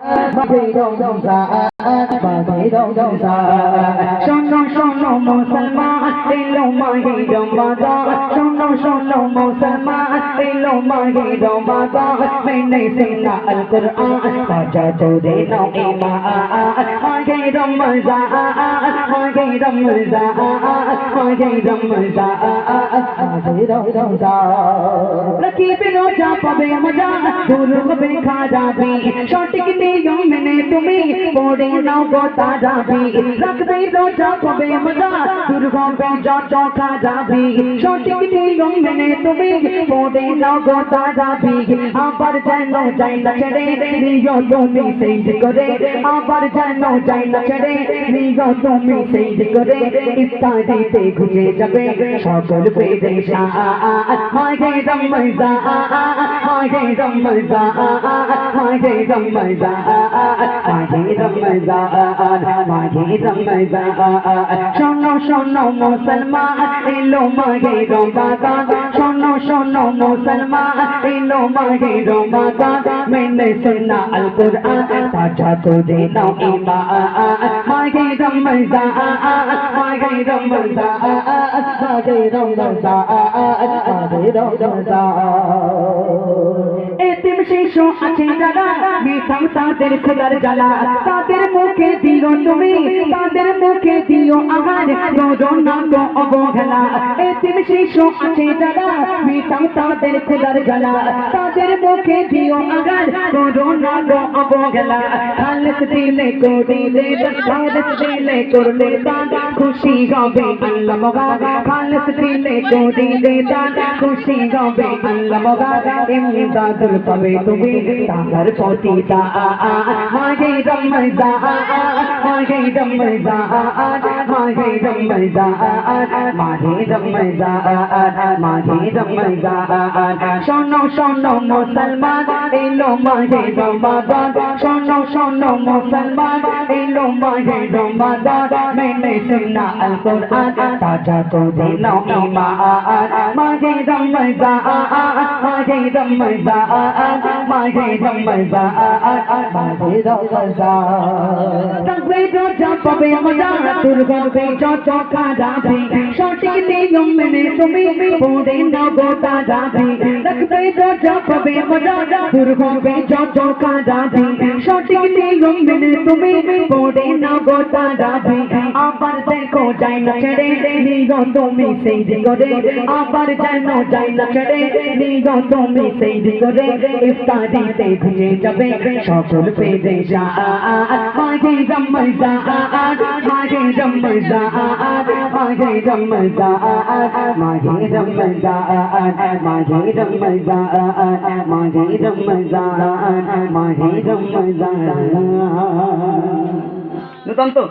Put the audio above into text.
Uh... đông đông dạ bà thấy đông đông dạ sông đông sông đông musulman đi lông mà hi đông bà ta sông đông sông đông musulman đi lông mà hi đông bà ta mình này sinh ra al Quran ta cha châu đi đông ima hoa gây đông mà dạ hoa gây đông mà dạ hoa gây đông mà dạ bà thấy đông đông dạ lucky pinocha pabe maja duro pabe kha jabi short kitni yo মেনে তুমি পড়ে নাও গো তারাবি রাখবে রোজা পাবে মজা দূর হবে যত খারাপি সঠিক নিয়ম মেনে তুমি পড়ে নাও গো তারাবি আবার যেন যাই না ছেড়ে নিয় তুমি সেই করে আবার যেন যাই না ছেড়ে নিয় তুমি সেই করে ইফতারিতে ঘুরে যাবে সকল পেরেশান মাগে রমজান মাগে রমজান মাগে রমজান মাঘি রমজান মাঘি রমজান শোনো শোনো মুসলমান এলো মাঘি রমজান শোনো শোনো মুসলমান এলো মাঘি রমজান মেনে সুন্না আল কুরআন তাজা তুজে নাও ঈমান মাঘি রমজান মাঘি রমজান মাঘি রমজান মাঘি রমজান এতিম শিশু আছে যারা মিঠাম তাদের খোদার জ্বালা তাদের মুখে দিও তুমি তাদের মুখে দিও আহার রোজো নাম অবহেলা এতিম শিশু আছে যারা মিঠাম তাদের খোদার জ্বালা তাদের মুখে দিও আহার রোজো নাম অবহেলা খালেস দিলে করিলে খালেস দিলে করলে দাদা খুশি হবে আল্লাহ মগা খালেস দিলে করিলে দাদা খুশি হবে আল্লাহ মগা এমনি দাদুর পাবে তুমি তাহার পতিতা মাগে রমজা মাগে রমজা মাগে রমজা মাগে রমজা মাগে রমজা শোনো শোনো মুসলমান এলো মাগে রমাদান শোনো শোনো মুসলমান লম্বা হে লম্বা দাদা মেনে সুন্না আল কোরআন তাজা তো দিনো ইমান মাঝে রমজা মাঝে রমজা মাঝে রমজা মাঝে রমজা তবে রোজা পাবে আমরা তোর গর্বে যত কাজা সঠিক নিয়ম মেনে তুমি পড়ে নব তাজা রাখবে রোজা পাবে আমরা তোর গর্বে যত কাজা সঠিক নিয়ম মেনে তুমি পড়ে নাও গোটা দাবি আবার দেখো যাই না ছেড়ে নিগো তুমি সেই দিগরে আবার যেন যাই না ছেড়ে নিগো তুমি সেই দিগরে ইফতারিতে ঘুরে যাবে সকল পেদে যা মাগে রমজা মাগে রমজা মাগে রমজা মাগে রমজা মাগে রমজা মাগে রমজা মাগে রমজা নূতন তো